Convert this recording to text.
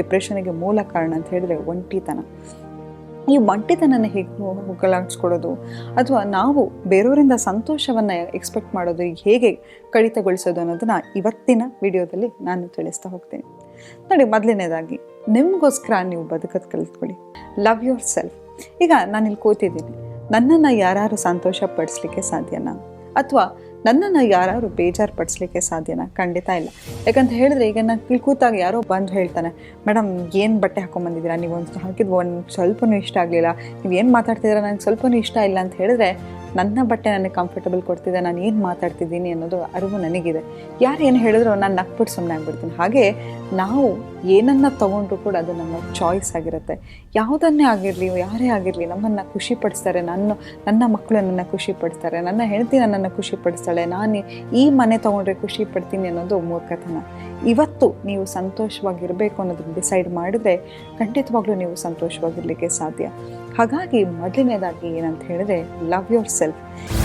ಡಿಪ್ರೆಷನ್ಗೆ ಮೂಲ ಕಾರಣ ಅಂತ ಹೇಳಿದ್ರೆ ಒಂಟಿತನ. ಈ ಒಂಟಿತನನ ಹೇಗೆ ಹೋಗಲಾಡಿಸ್ಕೊಡೋದು? ಅಥವಾ ನಾವು ಬೇರೆಯವರಿಂದ ಸಂತೋಷವನ್ನು ಎಕ್ಸ್ಪೆಕ್ಟ್ ಮಾಡೋದು ಹೇಗೆ ಕಡಿತಗೊಳಿಸೋದು ಅನ್ನೋದನ್ನ ಇವತ್ತಿನ ವಿಡಿಯೋದಲ್ಲಿ ನಾನು ತಿಳಿಸ್ತಾ ಹೋಗ್ತೀನಿ. ನೋಡಿ, ಮೊದಲನೇದಾಗಿ, ನಿಮಗೋಸ್ಕರ ನೀವು ಬದುಕೋದು ಕಲಿತ್ಕೊಳ್ಳಿ. ಲವ್ ಯುವರ್ ಸೆಲ್ಫ್ ಈಗ ನಾನು ಇಲ್ಲಿ ಕೂತಿದ್ದೀನಿ. ನನ್ನನ್ನು ಯಾರು ಸಂತೋಷ ಪಡಿಸ್ಲಿಕ್ಕೆ ಸಾಧ್ಯನಾ? ಅಥವಾ ನನ್ನನ್ನು ಯಾರು ಬೇಜಾರು ಪಡಿಸ್ಲಿಕ್ಕೆ ಸಾಧ್ಯನ? ಖಂಡಿತ ಇಲ್ಲ. ಯಾಕಂತ ಹೇಳಿದ್ರೆ ಈಗ ನಾನು ಕೂತಾಗ ಯಾರೋ ಬಂದು ಹೇಳ್ತಾನೆ ಮೇಡಮ್ ಏನು ಬಟ್ಟೆ ಹಾಕೊಂಬಂದಿದ್ದೀರಾ? ನೀವು ಒಂದು ಹಾಕಿದ್ದು ಒಂದು ಸ್ವಲ್ಪನೂ ಇಷ್ಟ ಆಗಲಿಲ್ಲ. ನೀವು ಏನು ಮಾತಾಡ್ತಿದ್ದೀರಾ? ನನಗೆ ಸ್ವಲ್ಪನೂ ಇಷ್ಟ ಇಲ್ಲ ಅಂತ ಹೇಳಿದ್ರೆ, ನನ್ನ ಬಟ್ಟೆ ನನಗೆ ಕಂಫರ್ಟಬಲ್ ಕೊಡ್ತಿದೆ, ನಾನು ಏನು ಮಾತಾಡ್ತಿದ್ದೀನಿ ಅನ್ನೋದು ಅರಿವು ನನಗಿದೆ. ಯಾರು ಏನು ಹೇಳಿದ್ರು ನಾನು ನಕ್ಬಿಟ್ಟು ಸುಮ್ಮನೆ ಆಗ್ಬಿಡ್ತೀನಿ. ಹಾಗೆ ನಾವು ಏನನ್ನ ತಗೊಂಡ್ರು ಕೂಡ ಅದು ನಮ್ಮ ಚಾಯ್ಸ್ ಆಗಿರುತ್ತೆ. ಯಾವುದನ್ನೇ ಆಗಿರಲಿ, ಯಾರೇ ಆಗಿರಲಿ ನಮ್ಮನ್ನು ಖುಷಿ ಪಡಿಸ್ತಾರೆ ನನ್ನ ನನ್ನ ಮಕ್ಕಳು ನನ್ನನ್ನು ಖುಷಿ ಪಡಿಸ್ತಾರೆ ನನ್ನ ಹೆಂಡತಿ ನನ್ನನ್ನು ಖುಷಿ ಪಡಿಸ್ತಾಳೆ ನಾನು ಈ ಮನೆ ತೊಗೊಂಡ್ರೆ ಖುಷಿ ಪಡ್ತೀನಿ ಅನ್ನೋದು ಮೂರ್ಖತನ. ಇವತ್ತು ನೀವು ಸಂತೋಷವಾಗಿರಬೇಕು ಅನ್ನೋದನ್ನು ಡಿಸೈಡ್ ಮಾಡಿದ್ರೆ ಖಂಡಿತವಾಗ್ಲೂ ನೀವು ಸಂತೋಷವಾಗಿರಲಿಕ್ಕೆ ಸಾಧ್ಯ. ಹಾಗಾಗಿ ಮೊದಲನೇದಾಗಿ ಏನಂತ ಹೇಳಿದ್ರೆ ಲವ್ ಯೋರ್ ಸೆಲ್ಫ್